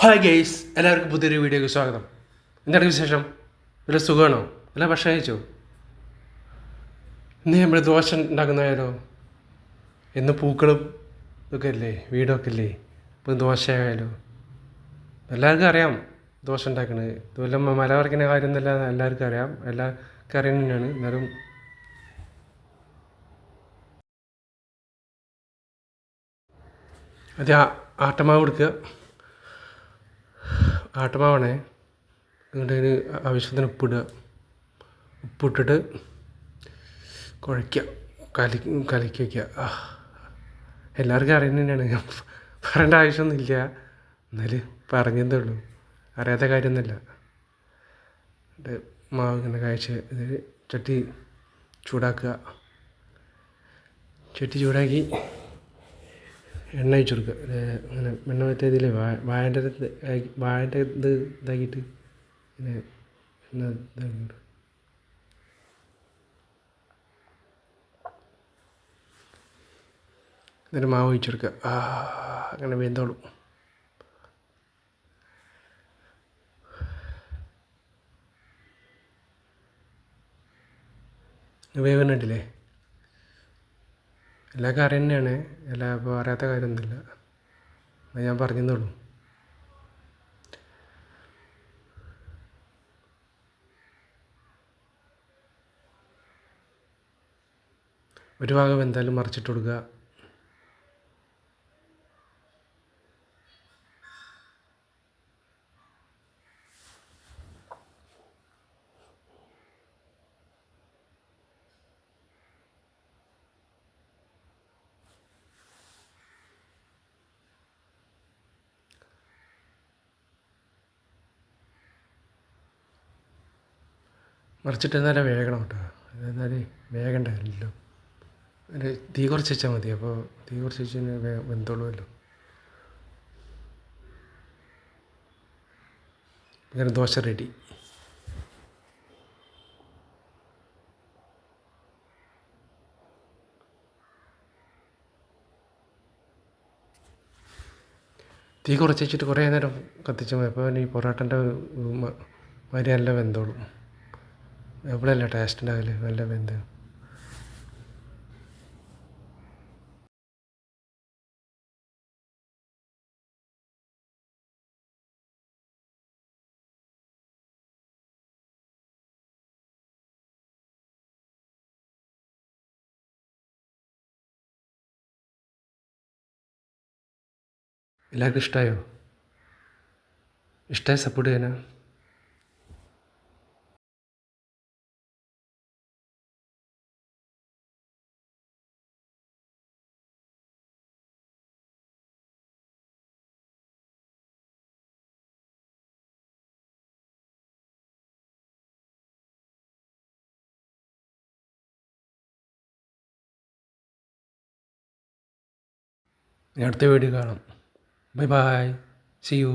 Hi guys എല്ലാവർക്കും പുതിയൊരു വീഡിയോയ്ക്ക് സ്വാഗതം. എന്താണ് വിശേഷം? വല്ല സുഖമാണോ? വല്ല ഭക്ഷണം കഴിച്ചോ? ഇന്ന് നമ്മൾ ദോശ ഉണ്ടാക്കുന്നതായാലോ എന്ന് പൂക്കളും ഇതൊക്കെ അല്ലേ വീടൊക്കെ അല്ലേ ഇപ്പം ദോശയായാലോ എല്ലാവർക്കും അറിയാം ദോശ ഉണ്ടാക്കണത്. ഇതുപോലെ മല പറിക്കുന്ന കാര്യം എല്ലാവർക്കും അറിയാം. എല്ലാവർക്കും അറിയാൻ തന്നെയാണ് എന്നാലും അത് ആട്ടമാവ് എടുക്കുക ആട്ടമാവാണേ എന്നിട്ട് അതിന് ആവശ്യത്തിന് ഉപ്പിടുക. ഉപ്പിട്ടിട്ട് കുഴയ്ക്കുക. കലി കലക്കി വയ്ക്കുക. എല്ലാവർക്കും അറിയുന്ന തന്നെയാണ്. പറയേണ്ട ആവശ്യമൊന്നുമില്ല. എന്നാൽ പറഞ്ഞതേ ഉള്ളൂ. അറിയാത്ത കാര്യമൊന്നുമില്ല. മാവ് ഇങ്ങനെ കാഴ്ച ചട്ടി ചൂടാക്കുക. ചട്ടി ചൂടാക്കി എണ്ണ ഒഴിച്ച് കൊടുക്കുക. അങ്ങനെ എണ്ണ മറ്റേ ഇതില്ലേ വാഴന്റെ ഇത് വാഴേന്റെ ഇത് ഇതാക്കിയിട്ട് പിന്നെ എണ്ണ ഇതാക്കിയിട്ട് എന്നിട്ട് മാവ് ഒഴിച്ച് കൊടുക്കുക. ആ അങ്ങനെ വെന്തോളും. വേവുന്നുണ്ടല്ലേ എല്ലാ കാര്യം തന്നെയാണ് എല്ലാ ഇപ്പോൾ അറിയാത്ത കാര്യമൊന്നുമില്ല. അത് ഞാൻ പറഞ്ഞെന്നുള്ളൂ ഒരു ഭാഗം എന്തായാലും മറിച്ചിട്ട് കൊടുക്കുക. മറിച്ചിട്ട് എന്നാലും വേഗണം കേട്ടോ എന്നാൽ വേഗണ്ടായിരുന്നല്ലോ ഒരു തീ കുറച്ച് വെച്ചാൽ മതി അപ്പോൾ തീ കുറച്ച് വെച്ച് വേ വെന്തോളുമല്ലോ അങ്ങനെ ദോശ റെഡി തീ കുറച്ച് വെച്ചിട്ട് കുറേ നേരം കത്തിച്ച് മതി അപ്പോൾ ഈ പൊറോട്ടന്റെ നല്ല വെന്തോളും എവിടെയല്ല ടേസ്റ്റ് ഉണ്ടാവില്ല നല്ല വെന്ത് എല്ലാവർക്കും ഇഷ്ടമായോ ഇഷ്ടമായി സപ്പോർട്ട് ചെയ്യാനാ? ഇനി അടുത്ത വീഡിയോ കാണാം. Bye bye. C U